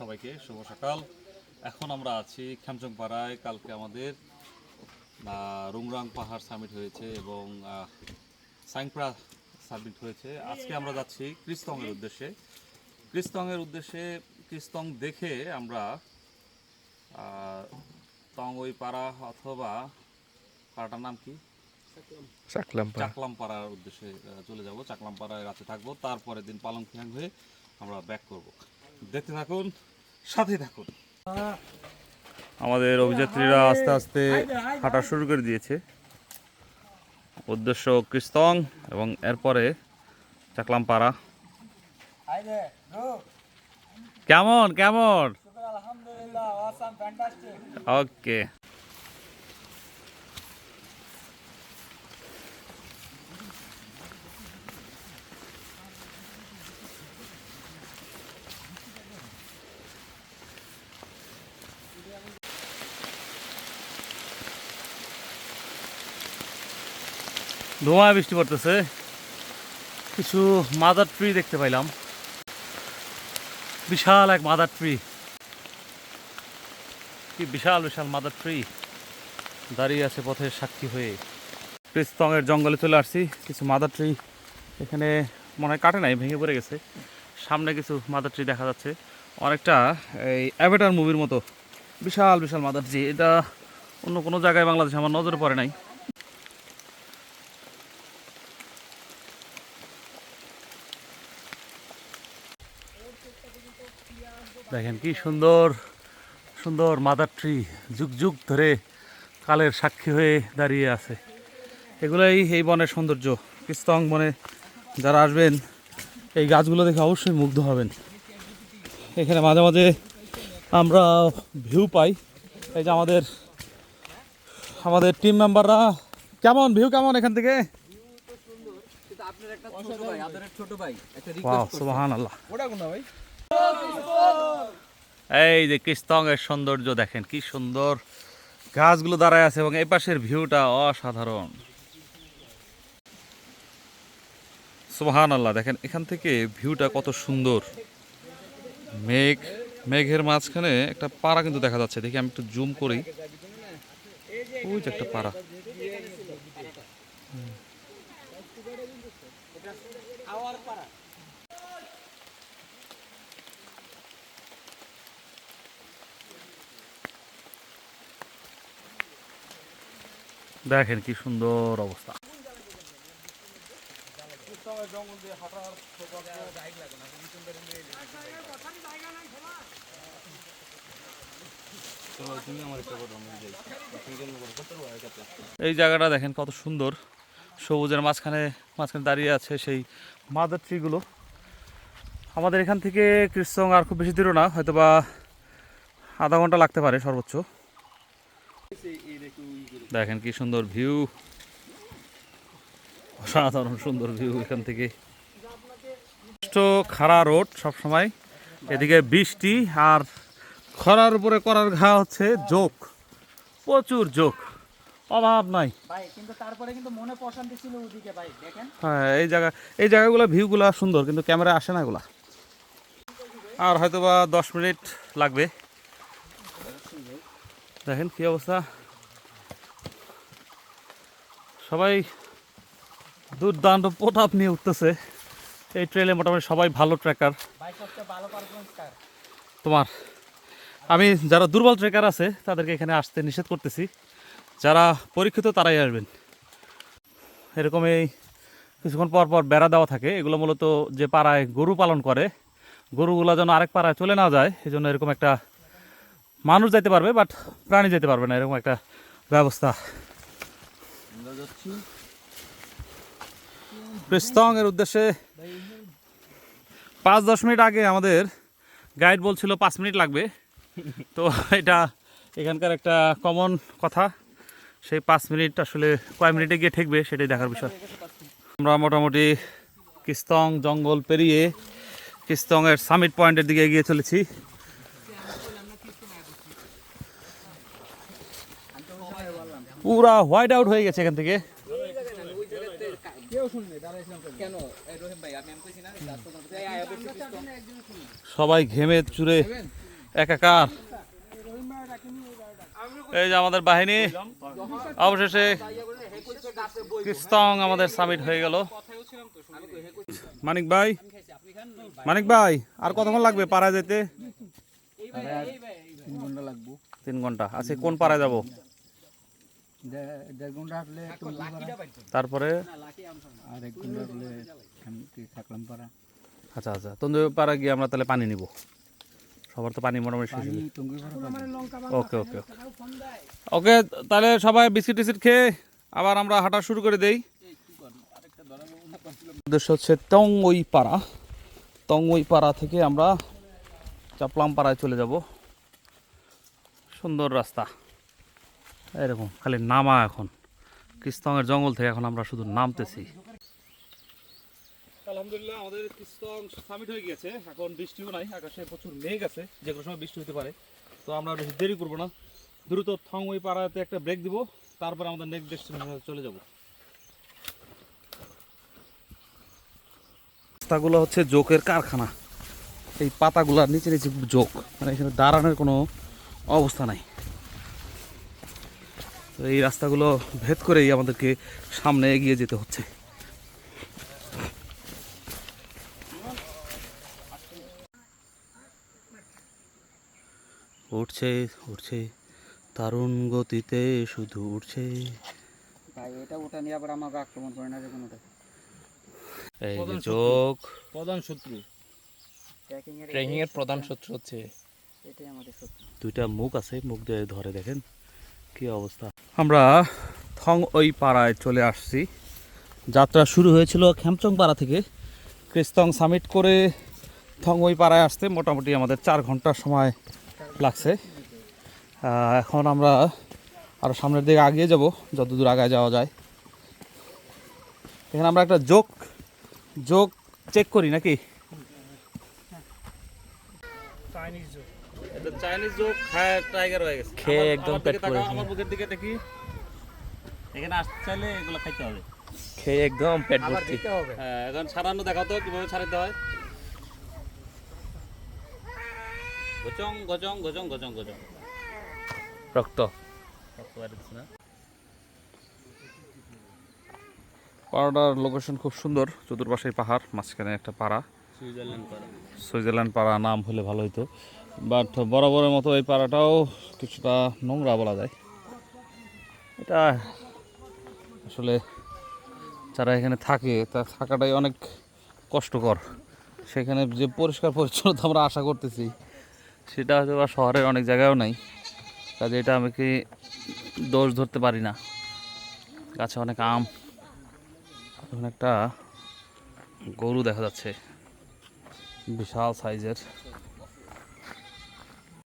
সবাইকে শুভ সকাল। এখন আমরা আছি খ্যামচং পাড়ায় কালকে আমাদের রুংরাং পাহাড় সামিট হয়েছে এবং সাইংপ্রা সামিট হয়েছে। আজকে আমরা যাচ্ছি ক্রিস্তংয়ের উদ্দেশ্যে। ক্রিস্তংয়ের উদ্দেশ্যে ক্রিস্তং দেখে আমরা আহ, তং ওই পাড়া অথবা পাড়াটার নাম কি? চাকলাম চাকলাম পাড়ার উদ্দেশ্যে চলে যাব। চাকলাম পাড়ায় রাতে থাকব। তারপরের দিন পালং হয়ে আমরা ব্যাক করব। দেখতে থাকুন সাথে থাকুন। আমাদের অভিযাত্রীরা আস্তে আস্তে হাঁটা শুরু করে দিয়েছে। উদ্দেশ্য কৃস্তং এবং এরপরে চাকলাম পাড়া কেমন কেমন? ওকে ধোঁয়া বৃষ্টি পড়তেছে। কিছু মাদার ট্রি দেখতে পাইলাম। বিশাল এক মাদার ট্রি। কি বিশাল বিশাল মাদার ট্রি। দাঁড়িয়ে আছে পথের সাক্ষী হয়ে। কৃস্তঙের জঙ্গলে চলে আসছি। কিছু মাদার ট্রি এখানে মনে হয় কাটে নাই, ভেঙে পড়ে গেছে। সামনে কিছু মাদার ট্রি দেখা যাচ্ছে। অনেকটা এই অ্যাভেটার মুভির মতো। বিশাল বিশাল মাদার ট্রি। এটা অন্য কোনো জায়গায় বাংলাদেশে আমার নজরে পড়ে নাই। দেখেন কি সুন্দর সুন্দর মাদার ট্রি যুগ যুগ ধরে কালের সাক্ষী হয়ে দাঁড়িয়ে আছে। এগুলোই এই বনের সৌন্দর্য। কৃস্তং বনে যারা আসবেন এই গাছগুলো দেখে অবশ্যই মুগ্ধ হবেন। এখানে মাঝে মাঝে আমরা ভিউ পাই। এই যে আমাদের আমাদের টিম মেম্বাররা কেমন? ভিউ কেমন এখান থেকে? ওয়াও সুবহান আল্লাহ এই যে কৃস্তং এর সৌন্দর্য দেখেন, কি সুন্দর গাছগুলো দাঁড়ায় আছে এবং এই পাশের ভিউটা অসাধারণ। সুবহান আল্লাহ দেখেন এখান থেকে ভিউটা কত সুন্দর। মেঘ, মেঘের মাঝখানে একটা পাড়া কিন্তু দেখা যাচ্ছে। দেখি আমি একটু জুম করি। ওই যে একটা পাড়া। দেখেন কি সুন্দর অবস্থা। এই জায়গাটা দেখেন কত সুন্দর। সবুজের মাঝখানে মাঝখানে দাঁড়িয়ে আছে সেই মাদার ট্রিগুলো। আমাদের এখান থেকে কৃষ্ণ আর খুব বেশি দূরও না হয়তো বা আধা ঘণ্টা লাগতে পারে সর্বোচ্চ। দেখেন কি সুন্দর ভিউ। অসাধারণ সুন্দর ভিউ এখান থেকে। খাড়া রোড সব সময় এদিকে বৃষ্টি আর খরার উপরে করার ঘা হচ্ছে যোগ প্রচুর যোগ অভাব নাই। হ্যাঁ এই জায়গা এই জায়গাগুলো ভিউগুলো সুন্দর কিন্তু ক্যামেরা আসে না এগুলা। আর হয়তো বা দশ মিনিট লাগবে। দেখেন কি অবস্থা। সবাই দুর্দান্ত প্রতাপ নিয়ে উঠতেছে। এই ট্রেলে মোটামুটি সবাই ভালো ট্রেকার তোমার, আমি যারা দুর্বল ট্রেকার আছে, তাদেরকে এখানে আসতে নিষেধ করতেছি। যারা পরীক্ষিত, তারাই আসবেন। এরকম এই কিছুক্ষণ পর পর বেড়া দেওয়া থাকে। এগুলো মূলত যে পাড়ায় গরু পালন করে, গরুগুলো যেন আরেক পাড়ায় চলে না যায় এই জন্য এরকম একটা মানুষ যেতে পারবে বাট প্রাণী যেতে পারবে না, এরকম একটা ব্যবস্থা। প্রিস্তং এর উদ্দেশ্যে পাঁচ দশ মিনিট আগে আমাদের গাইড বলছিল পাঁচ মিনিট লাগবে। তো এটা এখানকার একটা কমন কথা। সেই পাঁচ মিনিট আসলে কয় মিনিটে গিয়ে ঠেকবে সেটাই দেখার বিষয়। আমরা মোটামুটি কিস্তং জঙ্গল পেরিয়ে কিস্তংয়ের সামিট পয়েন্টের দিকে এগিয়ে চলেছি। পুরা হোয়াইট আউট হয়ে গেছে এখান থেকে। সবাই ঘেমে চুরে একাকার। এই যে আমাদের বাহিনী, অবশেষে কিস্তং আমাদের সামিট হয়ে গেল। মানিক ভাই মানিক ভাই, আর কতক্ষণ লাগবে পাড়ায় যেতে? তিন ঘণ্টা আচ্ছা কোন পাড়ায় যাব? তারপরে? আচ্ছা আচ্ছা। তন্দুর পাড়া গিয়ে আমরা তাহলে পানি নিব। সবার তো পানি মোটামুটি ওকে ওকে ওকে। তাহলে সবাই বিস্কিট টিস্কিট খেয়ে আবার আমরা হাঁটা শুরু করে দেই। উদ্দেশ্য হচ্ছে টংওই পাড়া টংওই পাড়া থেকে আমরা চাপলাম পাড়ায় চলে যাব। সুন্দর রাস্তা। এরকম, খালি নামা এখন। কৃষ্ণের জঙ্গল থেকে এখন আমরা শুধু নামতেছি। আলহামদুলিল্লাহ, আমাদের কৃষ্ণ সামিট হয়ে গেছে এখন বৃষ্টিও নাই, আকাশে প্রচুর মেঘ আছে, যে কোনো সময় বৃষ্টি হতে পারে। তো আমরা বেশি দেরি করব না। দ্রুত থংওই পাড়াতে একটা ব্রেক দিব, তারপর আমাদের নেক্সট ডেস্টিনেশনে চলে যাব। রাস্তাগুলো হচ্ছে জোকের কারখানা। এই পাতাগুলোর নিচে নিচে জোক মানে এখানে দাঁড়ানোর কোনো অবস্থা নাই। তো এই রাস্তাগুলো ভেদ করেই আমাদেরকে সামনে এগিয়ে যেতে হচ্ছে। উঠছে উঠছে দারুণ গতিতে শুধু উঠছে। ভাই এটা ওটা নিয়ে আবার আমাকে আক্রমণ করে না যখন ওটা এই যে যোগ প্রধান শত্রু। ট্রেকিং ট্রেকিং এর প্রধান শত্রু হচ্ছে। এটাই আমাদের শত্রু। দুইটা মুখ আছে মুখ দিয়ে ধরে দেখেন। কি অবস্থা? আমরা থং ওই পাড়ায় চলে আসছি। যাত্রা শুরু হয়েছিল খ্যামচং পাড়া থেকে। ক্রিস্তং সামিট করে থং ওই পাড়ায় আসতে মোটামুটি আমাদের চার ঘণ্টার সময় লাগছে। এখন আমরা আরও সামনের দিকে আগিয়ে যাব, যতদূর আগায় যাওয়া যায়। এখানে আমরা একটা যোগ যোগ চেক করি নাকি? এটা চাইনিজ যোগ খায় টাইগার হয়ে গেছে। খেয়ে একদম পেট দিকে আমার বুকের দিকে দেখি। এখানে আসতে চাইলে এগুলো খাইতে হবে। খেয়ে একদম পেট ভর্তি। হ্যাঁ এখন সারানো দেখাও তো কীভাবে ছাড়াতে হয়। গজং গজং গজং গজং গজং। রক্ত। রক্ত বাইরে না। পাড়াটার লোকেশন খুব সুন্দর চতুর্পাশে পাহাড় মাঝখানে একটা পাড়া। সুইজারল্যান্ড পাড়া। নাম হলে ভালো হতো বাট বরাবরের মতো এই পাড়াটাও কিছুটা নোংরা বলা যায়। এটা আসলে যারা এখানে থাকে, তা থাকাটাই অনেক কষ্টকর। সেখানে যে পরিষ্কার পরিচ্ছন্নতা আমরা আশা করতেছি, সেটা হয়তো বা শহরের অনেক জায়গায়ও নাই। কাজে এটা আমি কি দোষ ধরতে পারি না। গাছে অনেক আম একটা গরু দেখা যাচ্ছে। বিশাল সাইজের।